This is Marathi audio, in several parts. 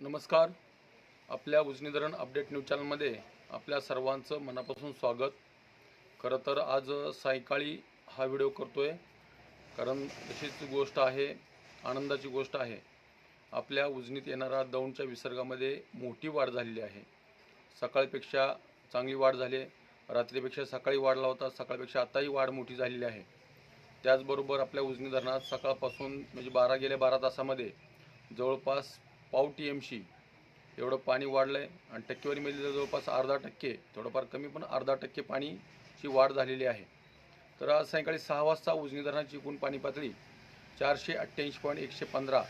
नमस्कार. आपल्या उजनी धरण अपडेट न्यूज चॅनलमध्ये आपल्या सर्वांचं मनापासून स्वागत. खरं तर आज सायंकाळी हा व्हिडिओ करतो आहे कारण तशीच गोष्ट आहे आनंदाची गोष्ट आहे. आपल्या उजनीत येणारा दौंडच्या विसर्गामध्ये मोठी वाढ झालेली आहे. सकाळपेक्षा चांगली वाढ झाली आहे. रात्रीपेक्षा सकाळी वाढला होता सकाळपेक्षा आताही वाढ मोठी झालेली आहे. त्याचबरोबर आपल्या उजनी धरणात सकाळपासून म्हणजे बारा गेल्या बारा तासामध्ये जवळपास पाव टी एम एवढं पाणी वाढलं आहे आणि टक्केवारीमध्ये जवळपास अर्धा टक्के थोडंफार कमी पण अर्धा टक्के पाणीची वाढ झालेली आहे. तर आज सायंकाळी सहा वाजता उजनी धरणाची एकूण पाणी पातळी चारशे अठ्ठ्याऐंशी पॉईंट एकशे पंधरा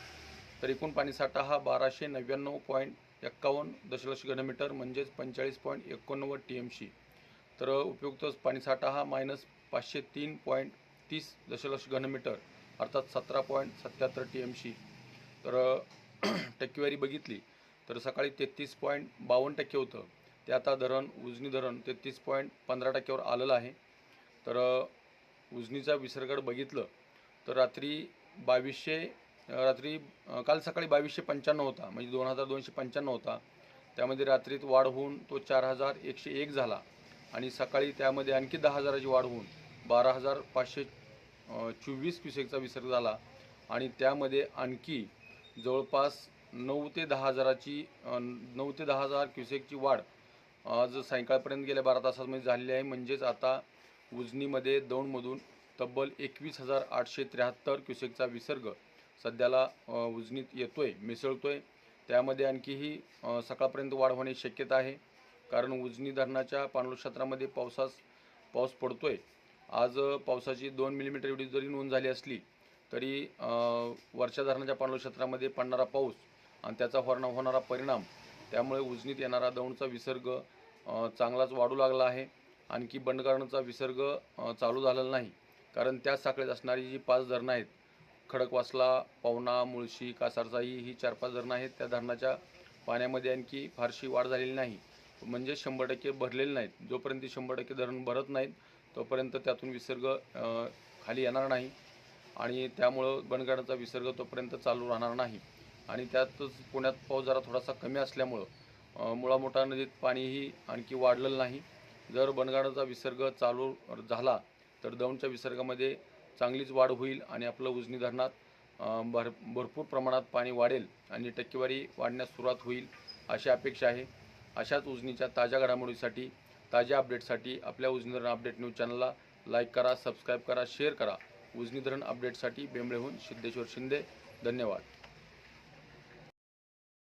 तर एकूण पाणीसाठा हा बाराशे नव्याण्णव पॉईंट एक्कावन्न दशलक्ष घनमीटर म्हणजेच पंचेचाळीस पॉईंट एकोणनव्वद टी एम तर उपयुक्त पाणीसाठा हा मायनस पाचशे तीन पॉईंट तीस दशलक्ष घनमीटर अर्थात सतरा पॉईंट सत्याहत्तर टी एम तर टक्केवारी बघितली तर सकाळी तेहतीस पॉईंट बावन्न टक्के होतं. ते आता धरण उजनी धरण तेहतीस पॉईंट पंधरा टक्क्यावर आलेलं आहे. तर उजनीचा विसर्गड बघितलं तर रात्री बावीसशे रात्री काल सकाळी बावीसशे पंच्याण्णव होता म्हणजे दोन हजार दोनशे पंच्याण्णव होता. त्यामध्ये रात्रीत वाढ होऊन तो चार हजार एकशे एक झाला आणि सकाळी त्यामध्ये आणखी दहा हजाराची वाढ होऊन बारा हजार पाचशे चोवीस क्युसेकचा विसर्ग झाला आणि त्यामध्ये आणखी जवळपास नऊ ते दहा हजाराची नऊ ते दहा हजार क्युसेकची वाढ आज सायंकाळपर्यंत गेल्या बारा तासामध्ये झालेली आहे. म्हणजेच आता उजनीमध्ये दौंडमधून तब्बल एकवीस हजार आठशे त्र्याहत्तर क्युसेकचा विसर्ग सध्याला उजनीत येतो आहे मिसळतो आहे त्यामध्ये आणखीही सकाळपर्यंत वाढ होण्याची शक्यता आहे. कारण उजनी धरणाच्या पाणलोट क्षेत्रामध्ये पावसास पाऊस पडतो आहे आज पावसाची दोन मिलीमीटर एवढी जरी नोंद झाली असली तरी वर्षा वरच्या धरणाच्या पाणलोट क्षेत्रामध्ये पडणारा पाऊस आणि त्याचा होणार होणारा परिणाम त्यामुळे उजनीत येणारा दौंडचा विसर्ग चांगलाच वाढू लागला आहे. आणखी बंडगार्डनचा विसर्ग चालू झालेला नाही. कारण त्याच साखळीत असणारी जी पाच धरणं आहेत खडकवासला पवना मुळशी कासारसाई ही चार पाच धरणं आहेत त्या धरणाच्या पाण्यामध्ये आणखी फारशी वाढ झालेली नाही. म्हणजे शंभर टक्के भरलेले नाहीत. जोपर्यंत ती शंभर टक्के धरण भरत नाहीत तोपर्यंत त्यातून विसर्ग खाली येणार नाही. आणि त्यामुळं बनगाड्याचा विसर्ग तोपर्यंत चालू राहणार नाही. आणि त्यातच पुण्यात पाऊस जरा थोडासा कमी असल्यामुळं मुळामोठा नदीत पाणीही आणखी वाढलेलं नाही. जर बनगाडाचा विसर्ग चालू झाला तर दौंडच्या विसर्गामध्ये चांगलीच वाढ होईल आणि आपलं उजनी धरणात भर भरपूर प्रमाणात पाणी वाढेल आणि टक्केवारी वाढण्यास सुरुवात होईल अशी अपेक्षा आहे. अशाच उजनीच्या ताज्या घडामोडीसाठी ताज्या अपडेटसाठी आपल्या उजनी धरण अपडेट न्यूज चॅनलला लाईक करा सबस्क्राईब करा शेअर करा. उजनी धरण अपडेटसाठी बेंबळेहून सिद्धेश्वर शिंदे. धन्यवाद.